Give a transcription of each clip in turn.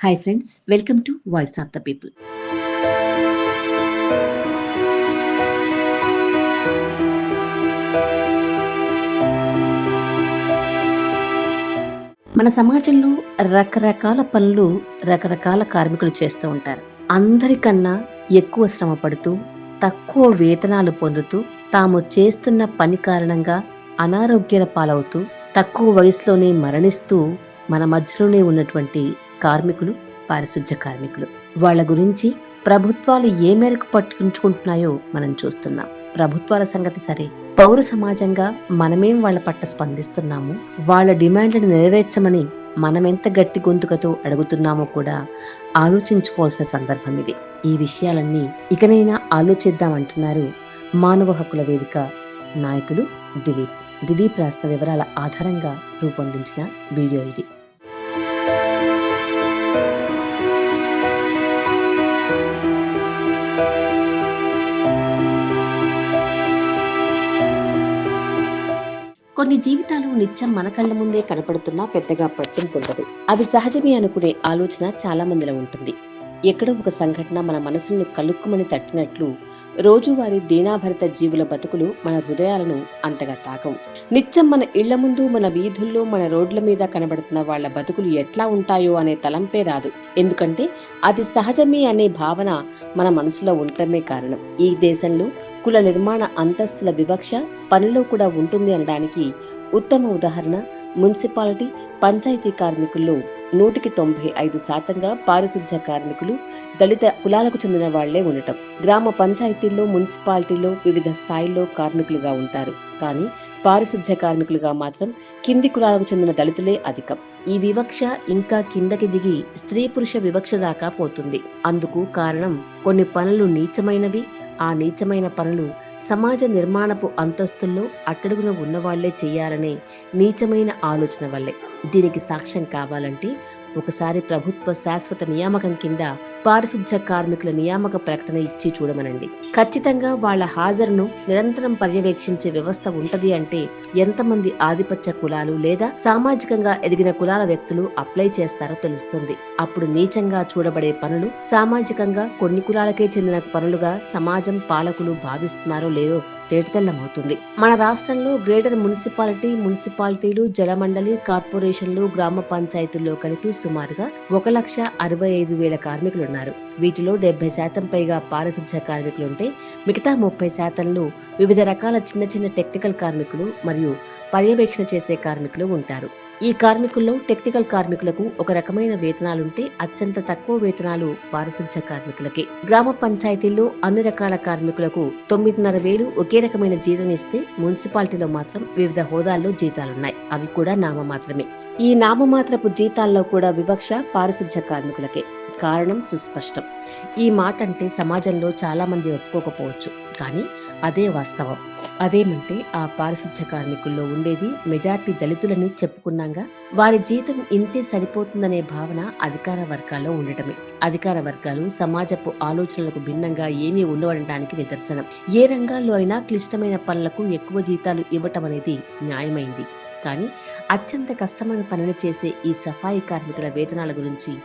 Hi friends welcome to voice of the people మన సమాజంలో రకరకాల పనులు రకరకాల కార్మికులు చేస్తూ ఉంటారు. అందరికన్నా ఎక్కువ శ్రమ పడుతూ తక్కువ వేతనాలు పొందుతూ తాము చేస్తున్న పని కారణంగా అనారోగ్యాల పాలవుతూ తక్కువ వయసులోనే మరణిస్తూ మన మధ్యలోనే ఉన్నటువంటి కార్మికులు పారిశుధ్య కార్మికులు. వాళ్ళ గురించి ప్రభుత్వాలు ఏ మేరకు పట్టించుకుంటున్నాయో మనం చూస్తున్నాం. ప్రభుత్వాల సంగతి సరే. పౌర సమాజంగా మనమేం వాళ్ళ పట్ల స్పందిస్తున్నాము? వాళ్ళ డిమాండ్లను నెరవేర్చమని మనమెంత గట్టి గొంతుకతో అడుగుతున్నామో కూడా ఆలోచించుకోవాల్సిన సందర్భం ఇది. ఈ విషయాలన్నీ ఇకనైనా ఆలోచిద్దామంటున్నారు మానవ హక్కుల వేదిక నాయకులు దిలీప్. దిలీప్ రాసిన వివరాల ఆధారంగా రూపొందించిన వీడియో ఇది. కొన్ని జీవితాలు నిత్యం మన కళ్ళ ముందే కనపడుతున్నా పెద్దగా పట్టింపుండదు. అవి అది సహజమే అనుకునే ఆలోచన చాలా మందిలో ఉంటుంది. ఎక్కడో ఒక సంఘటన మన మనసుల్ని కలుక్కుమని తట్టినట్లు రోజువారీ దీనాభరిత జీవుల బతుకులు మన హృదయాలను అంతగా తాకవు. నిత్యం మన ఇళ్ళ ముందు మన వీధుల్లో మన రోడ్ల మీద కనబడుతున్న వాళ్ళ బతుకులు ఎట్లా ఉంటాయో అనే తలంపే రాదు. ఎందుకంటే అది సహజమే అనే భావన మన మనసులో ఉండటమే కారణం. ఈ దేశంలో కుల నిర్మాణ అంతస్తుల వివక్ష పనిలో కూడా ఉంటుంది అనడానికి ఉత్తమ ఉదాహరణ మున్సిపాలిటీ పంచాయతీ కార్మికుల్లో నూటికి తొంభై ఐదు శాతంగా పారిశుధ్య కార్మికులు దళిత కులాలకు చెందిన వాళ్ళే ఉండటం. గ్రామ పంచాయతీల్లో మున్సిపాలిటీలో వివిధ స్థాయిల్లో కార్మికులుగా ఉంటారు. కానీ పారిశుధ్య కార్మికులుగా మాత్రం కింది కులాలకు చెందిన దళితులే అధికం. ఈ వివక్ష ఇంకా కిందకి దిగి స్త్రీ పురుష వివక్ష దాకా పోతుంది. అందుకు కారణం కొన్ని పనులు నీచమైనవి ఆ నీచమైన పనులు సమాజ నిర్మాణపు అంతస్తుల్లో అట్టడుగున ఉన్నవాళ్ళే చేయాలనే నీచమైన ఆలోచన వల్లే దీనికి సాక్ష్యం కావాలంటే ఒకసారి ప్రభుత్వ శాశ్వత నియామకం కింద పారిశుధ్య కార్మికుల నియామక ప్రకటన ఇచ్చి చూడమనండి. ఖచ్చితంగా వాళ్ళ హాజరును నిరంతరం పర్యవేక్షించే వ్యవస్థ ఉంటది అంటే ఎంతమంది ఆధిపత్య కులాలు లేదా సామాజికంగా ఎదిగిన కులాల వ్యక్తులు అప్లై చేస్తారో తెలుస్తుంది. అప్పుడు నీచంగా చూడబడే పనులు సామాజికంగా కొన్ని కులాలకే చెందిన పనులుగా సమాజం పాలకులు భావిస్తున్నారో లేదో తేటతెల్లమవుతుంది. మన రాష్ట్రంలో గ్రేటర్ మున్సిపాలిటీ మున్సిపాలిటీలు జలమండలి కార్పొరేషన్లు గ్రామ పంచాయతీల్లో కలిపి సుమారుగా ఒక లక్ష అరవై ఐదు వేల కార్మికులున్నారు. వీటిలో డెబ్బై శాతం పైగా పారిశుధ్య కార్మికులుంటే మిగతా ముప్పై శాతంలో వివిధ రకాల చిన్న చిన్న టెక్నికల్ కార్మికులు మరియు పర్యవేక్షణ చేసే కార్మికులు ఉంటారు. ఈ కార్మికుల్లో టెక్నికల్ కార్మికులకు ఒక రకమైన వేతనాలుంటే అత్యంత తక్కువ వేతనాలు పారిశుధ్య కార్మికులకి. గ్రామ పంచాయతీల్లో అన్ని రకాల కార్మికులకు తొమ్మిదిన్నర వేలు ఒకే రకమైన జీతం ఇస్తే మున్సిపాలిటీలో మాత్రం వివిధ హోదాల్లో జీతాలున్నాయి. అవి కూడా నామమాత్రమే. ఈ నామమాత్రపు జీతాల్లో కూడా వివక్ష పారిశుధ్య కార్మికులకే. కారణం సుస్పష్టం. ఈ మాట అంటే సమాజంలో చాలా మంది ఒప్పుకోకపోవచ్చు. కానీ అదే వాస్తవం. అదేమంటే ఆ పారిశుధ్య కార్మికుల్లో ఉండేది మెజార్టీ దళితులని చెప్పుకున్నాగా వారి జీతం ఇంతే సరిపోతుందనే భావన అధికార వర్గాల్లో ఉండటమే. అధికార వర్గాలు సమాజపు ఆలోచనలకు భిన్నంగా ఏమీ ఉండవడటానికి నిదర్శనం. ఏ రంగాల్లో అయినా క్లిష్టమైన పనులకు ఎక్కువ జీతాలు ఇవ్వటం అనేది న్యాయమైంది. కానీ అత్యంత కష్టమైన పనిని చేసే ఈ సఫాయి కార్మికుల వేతనాల గురించి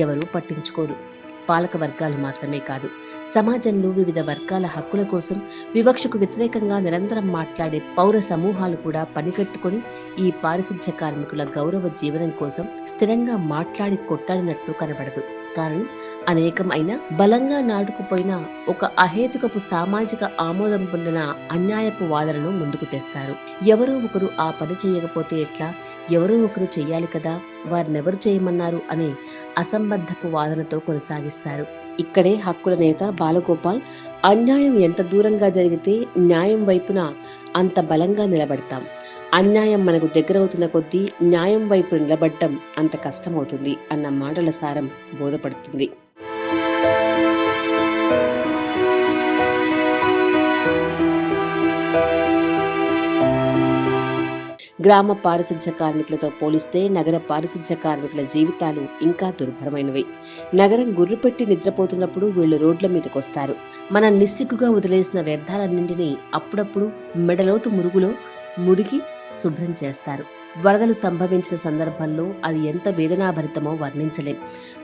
ఎవరూ పట్టించుకోరు. పాలక వర్గాలు మాత్రమే కాదు. సమాజంలో వివిధ వర్గాల హక్కుల కోసం వివక్షకు వ్యతిరేకంగా నిరంతరం మాట్లాడే పౌర సమూహాలు కూడా పనికట్టుకొని ఈ పారిశుధ్య కార్మికుల గౌరవ జీవనం కోసం స్థిరంగా మాట్లాడి కొట్టాడినట్టు కనబడదు. కారణం అనేకమైన బలంగా నాటుకుపోయిన ఒక అహేతుకపు సామాజిక ఆమోదం పొందిన అన్యాయపు వాదనను ముందుకు తెస్తారు. ఎవరో ఒకరు ఆ పని చేయకపోతే ఎట్లా? ఎవరో ఒకరు చెయ్యాలి కదా? వారినెవరు చేయమన్నారు? అనే అసంబద్ధపు వాదనతో కొనసాగిస్తారు. ఇక్కడే హక్కుల నేత బాలగోపాల్ అన్యాయం ఎంత దూరంగా జరిగితే న్యాయం వైపున అంత బలంగా నిలబడతాం. అన్యాయం మనకు దగ్గరవుతున్న కొద్దీ న్యాయం వైపు నిలబడటం అంత కష్టమవుతుంది అన్న మాటల సారం బోధపడుతుంది. గ్రామ పారిశుధ్య కార్మికులతో పోలిస్తే నగర పారిశుధ్య కార్మికుల జీవితాలు ఇంకా దుర్భరమైనవి. నగరం గుర్రుపెట్టి నిద్రపోతున్నప్పుడు వీళ్ళు రోడ్ల మీదకు వస్తారు. మన నిస్సిగ్గుగా వదిలేసిన వ్యర్థాలన్నింటినీ అప్పుడప్పుడు మెడలోతు మురుగులో ముడికి శుభ్రం చేస్తారు. వరదలు సంభవించిన సందర్భంలో అది ఎంత వేదనాభరితమో వర్ణించలేం.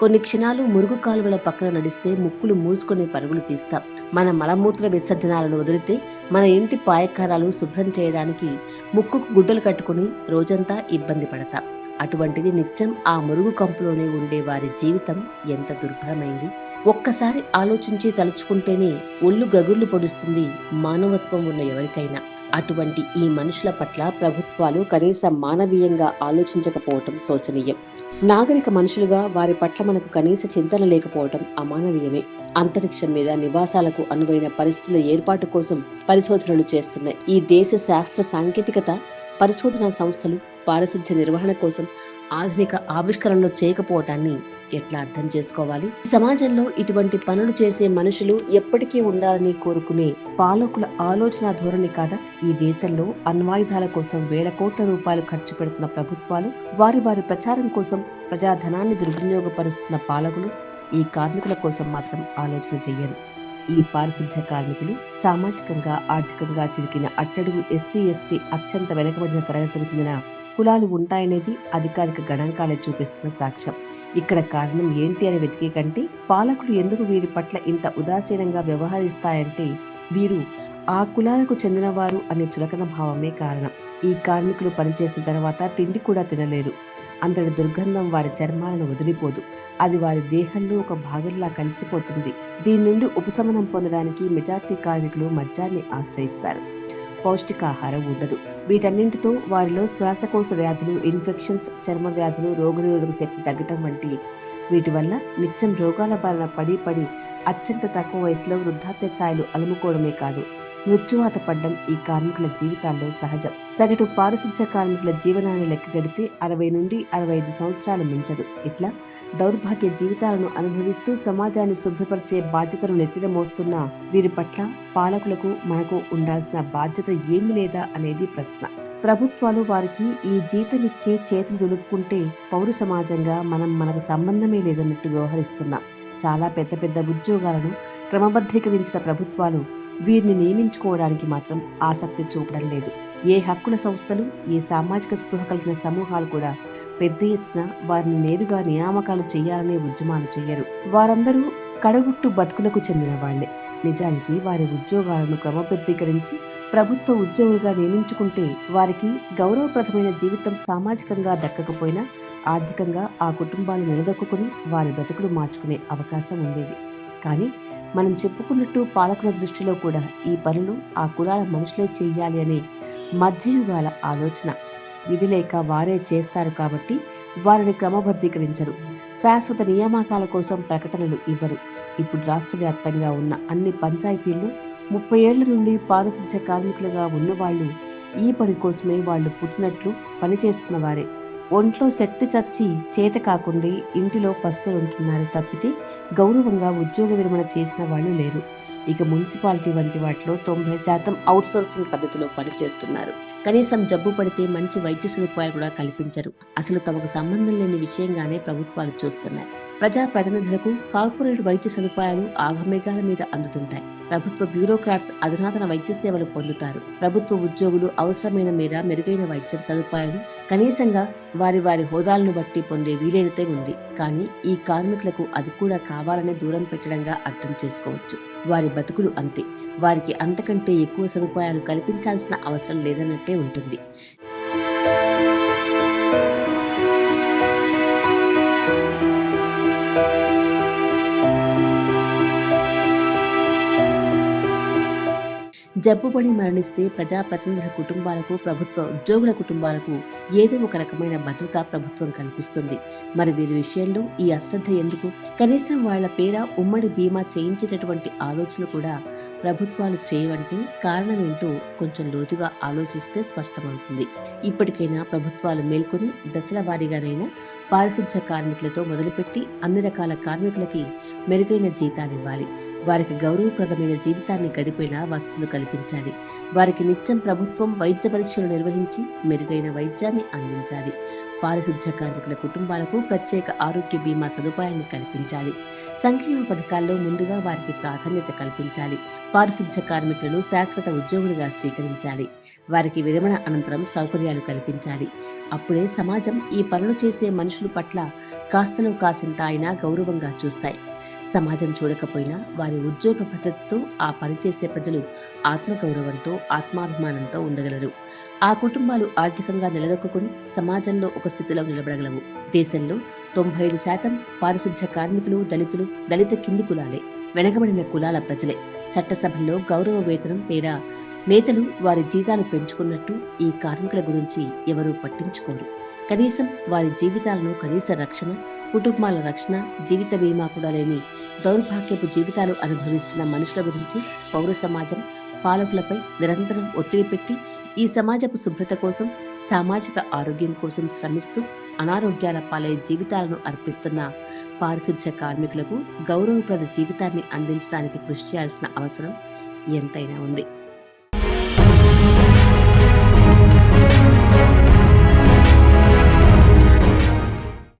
కొన్ని క్షణాలు మురుగు కాలువల పక్కన నడిస్తే ముక్కులు మూసుకొని పరుగులు తీస్తాం. మన మలమూత్ర విసర్జనాలను వదిలితే మన ఇంటి పాయకారాలు శుభ్రం చేయడానికి ముక్కుకు గుడ్డలు కట్టుకుని రోజంతా ఇబ్బంది పడతాం. అటువంటిది నిత్యం ఆ మురుగు కంపులోనే ఉండే వారి జీవితం ఎంత దుర్భరమైంది. ఒక్కసారి ఆలోచించి తలుచుకుంటేనే ఒళ్ళు గగుర్లు పొడుస్తుంది మానవత్వం ఉన్న ఎవరికైనా. అటువంటి ఈ మనుషుల పట్ల ప్రభుత్వాలు కనీసం మానవీయంగా ఆలోచించకపోవటం శోచనీయం. నాగరిక మనుషులుగా వారి పట్ల మనకు కనీస చింతన లేకపోవటం అమానవీయమే. అంతరిక్షం మీద నివాసాలకు అనువైన పరిస్థితుల ఏర్పాటు కోసం పరిశోధనలు చేస్తున్న ఈ దేశ శాస్త్ర సాంకేతికత పరిశోధనా సంస్థలు పారిశుధ్య నిర్వహణ కోసం ఆధునిక ఆవిష్కరణలు చేయకపోవటాన్ని ఎట్లా అర్థం చేసుకోవాలి? సమాజంలో ఇటువంటి పనులు చేసే మనుషులు ఎప్పటికీ ఉండాలని కోరుకునే పాలకుల ఆలోచన ధోరణి కాదా? ఈ దేశంలో అణ్వాయుధాల కోసం వేల కోట్ల రూపాయలు ఖర్చు పెడుతున్న ప్రభుత్వాలు వారి వారి ప్రచారం కోసం ప్రజాధనాన్ని దుర్వినియోగపరుస్తున్న పాలకులు ఈ కార్మికుల కోసం మాత్రం ఆలోచన చెయ్యరు. ఈ పారిశుద్ధ్య కార్మికులు సామాజికంగా ఆర్థికంగా చిరికిన అట్టడుగు ఎస్సీ ఎస్టీ అత్యంత వెనుకబడిన తరగతికి చెందిన కులాలు ఉంటాయనేది అధికారిక గణాంకాలు చూపిస్తున్న సాక్ష్యం. ఇక్కడ కారణం ఏంటి అని వెతికే కంటే పాలకులు ఎందుకు వీరి పట్ల ఇంత ఉదాసీనంగా వ్యవహరిస్తాయంటే వీరు ఆ కులాలకు చెందినవారు అనే చులకన భావమే కారణం. ఈ కార్మికులు పనిచేసిన తర్వాత తిండి కూడా తినలేరు. అంతటి దుర్గంధం వారి చర్మాలను వదిలిపోదు. అది వారి దేహంలో ఒక భాగంలా కలిసిపోతుంది. దీని నుండి ఉపశమనం పొందడానికి మెజార్టీ కార్మికులు మద్యాన్ని ఆశ్రయిస్తారు. పౌష్టికాహారం ఉండదు. వీటన్నింటితో వారిలో శ్వాసకోశ వ్యాధులు ఇన్ఫెక్షన్స్ చర్మ వ్యాధులు రోగనిరోధక శక్తి తగ్గటం వంటి వీటి వల్ల నిత్యం రోగాల బారిన పడి పడి అత్యంత తక్కువ వయసులో వృద్ధాప్య ఛాయలు అలుముకోవడమే కాదు. మృత్యువాత పడ్డం ఈ కార్మికుల జీవితాల్లో సహజం. సగటు పారిశుధ్య కార్మికుల జీవనాన్ని లెక్కగడితే అరవై నుండి అరవై ఐదు సంవత్సరాలు మించదు. ఇట్లా దౌర్భాగ్య జీవితాలను అనుభవిస్తూ సమాజాన్ని శుభ్రపరిచే బాధ్యతను నెత్తిన మోస్తున్న వీరి పట్ల పాలకులకు మనకు ఉండాల్సిన బాధ్యత ఏమి లేదా అనేది ప్రశ్న. ప్రభుత్వాలు వారికి ఈ జీతమిచ్చే చేతులు దులుపుకుంటే పౌర సమాజంగా మనం మనకు సంబంధమే లేదన్నట్టు వ్యవహరిస్తున్నాం. చాలా పెద్ద పెద్ద ఉద్యోగాలను క్రమబద్ధీకరించిన ప్రభుత్వాలు వీరిని నియమించుకోవడానికి మాత్రం ఆసక్తి చూపడం లేదు. ఏ హక్కుల సంస్థలు ఏ సామాజిక స్పృహ కలిగిన సమూహాలు కూడా పెద్ద ఎత్తున వారిని నేరుగా నియామకాలు చేయాలనే ఉద్యమాలు చేయరు. వారందరూ కడగుట్టు బతుకులకు చెందిన వాళ్ళే నిజానికి వారి ఉద్యోగాలను క్రమబద్ధీకరించి ప్రభుత్వ ఉద్యోగులుగా నియమించుకుంటే వారికి గౌరవప్రదమైన జీవితం సామాజికంగా దక్కకపోయినా ఆర్థికంగా ఆ కుటుంబాలు నిలదొక్కుని వారి బ్రతుకులు మార్చుకునే అవకాశం ఉండేది. కానీ మనం చెప్పుకున్నట్టు పాలకుల దృష్టిలో కూడా ఈ పనులు ఆ కులాల మనుషులే చేయాలి అనే మధ్యయుగాల ఆలోచన. విధి లేక వారే చేస్తారు కాబట్టి వారిని క్రమబద్ధీకరించరు. శాశ్వత నియామకాల కోసం ప్రకటనలు ఇవ్వరు. ఇప్పుడు రాష్ట్ర వ్యాప్తంగా ఉన్న అన్ని పంచాయతీల్లో ముప్పై ఏళ్ళ నుండి పారిశుధ్య కార్మికులుగా ఉన్నవాళ్ళు ఈ పని కోసమే వాళ్ళు పుట్టినట్లు పనిచేస్తున్న వారే. ఒంట్లో శక్తి చచ్చి చేత కాకుండా ఇంటిలో పస్తులుంటున్నారు తప్పితే గౌరవంగా ఉద్యోగ విరమణ చేసిన వాళ్ళు లేరు. ఇక మున్సిపాలిటీ వంటి వాటిలో తొంభై శాతం అవుట్సోర్సింగ్ పద్ధతిలో పనిచేస్తున్నారు. కనీసం జబ్బు పడితే మంచి వైద్య సదుపాయాలు కూడా కల్పించరు. అసలు తమకు సంబంధం లేని విషయంగానే ప్రభుత్వాలు చూస్తున్నాయి. ప్రజా ప్రతినిధులకు కార్పొరేట్ వైద్య సదుపాయాలు ఆగమేఘాల మీద అందుతుంటాయి. ప్రభుత్వ బ్యూరోక్రాట్స్ అధునాతన వైద్య సేవలు పొందుతారు. ప్రభుత్వ ఉద్యోగులు అవసరమైన మేర మెరుగైన వైద్యం సదుపాయాలు కనీసంగా వారి వారి హోదాలను బట్టి పొందే వీలైనతే ఉంది. కానీ ఈ కార్మికులకు అది కూడా కావాలనే దూరం పెట్టడంగా అర్థం చేసుకోవచ్చు. వారి బతుకులు అంతే. వారికి అంతకంటే ఎక్కువ సదుపాయాలు కల్పించాల్సిన అవసరం లేదన్నట్టే ఉంటుంది. జబ్బుపడి మరణిస్తే ప్రజాప్రతినిధుల కుటుంబాలకు ప్రభుత్వ ఉద్యోగుల కుటుంబాలకు ఏదో ఒక రకమైన భద్రత ప్రభుత్వం కల్పిస్తుంది. మరి వీరి విషయంలో ఈ అశ్రద్ధ ఎందుకు? కనీసం వాళ్ళ పేర ఉమ్మడి బీమా చేయించేటటువంటి ఆలోచన కూడా ప్రభుత్వాలు చేయవంటే కారణం ఏంటో కొంచెం లోతుగా ఆలోచిస్తే స్పష్టమవుతుంది. ఇప్పటికైనా ప్రభుత్వాలు మేల్కొని దశల వారీగానైనా పారిశుధ్య కార్మికులతో మొదలుపెట్టి అన్ని రకాల కార్మికులకి మెరుగైన జీతాలు ఇవ్వాలి. వారికి గౌరవప్రదమైన జీవితాన్ని గడిపేలా వసతులు కల్పించాలి. వారికి నిత్యం ప్రభుత్వం వైద్య పరీక్షలు నిర్వహించి మెరుగైన వైద్యాన్ని అందించాలి. పారిశుధ్య కార్మికుల కుటుంబాలకు ప్రత్యేక ఆరోగ్య బీమా సదుపాయాన్ని కల్పించాలి. సంక్షేమ పథకాల్లో ముందుగా వారికి ప్రాధాన్యత కల్పించాలి. పారిశుధ్య కార్మికులను శాశ్వత ఉద్యోగులుగా స్వీకరించాలి. వారికి విరమణ అనంతరం సౌకర్యాలు కల్పించాలి. అప్పుడే సమాజం ఈ పనులు చేసే మనుషుల పట్ల కాస్తలో కాసింత అయినా గౌరవంగా చూస్తాయి. సమాజం చూడకపోయినా వారి ఉద్యోగ భద్రతతో ఆ పనిచేసే ప్రజలు ఆత్మగౌరవంతో ఆత్మాభిమానంతో ఉండగలరు. ఆ కుటుంబాలు ఆర్థికంగా నిలదొక్కుని సమాజంలో ఒక స్థితిలో నిలబడగలవు. దేశంలో తొంభై ఐదు శాతం పారిశుధ్య కార్మికులు దళితులు దళిత కింది కులాలే వెనకబడిన కులాల ప్రజలే. చట్టసభల్లో గౌరవ వేతనం పేర నేతలు వారి జీతాలు పెంచుకున్నట్టు ఈ కార్మికుల గురించి ఎవరూ పట్టించుకోరు. కనీసం వారి జీవితాలను కనీస రక్షణ కుటుంబాల రక్షణ జీవిత బీమా కూడా లేని దౌర్భాగ్యపు జీవితాలు అనుభవిస్తున్న మనుషుల గురించి పౌర సమాజం పాలకులపై నిరంతరం ఒత్తిడి పెట్టి ఈ సమాజపు శుభ్రత కోసం సామాజిక ఆరోగ్యం కోసం శ్రమిస్తూ అనారోగ్యాల పాలై జీవితాలను అర్పిస్తున్న పారిశుధ్య కార్మికులకు గౌరవప్రద జీవితాన్ని అందించడానికి కృషి చేయాల్సిన అవసరం ఎంతైనా ఉంది.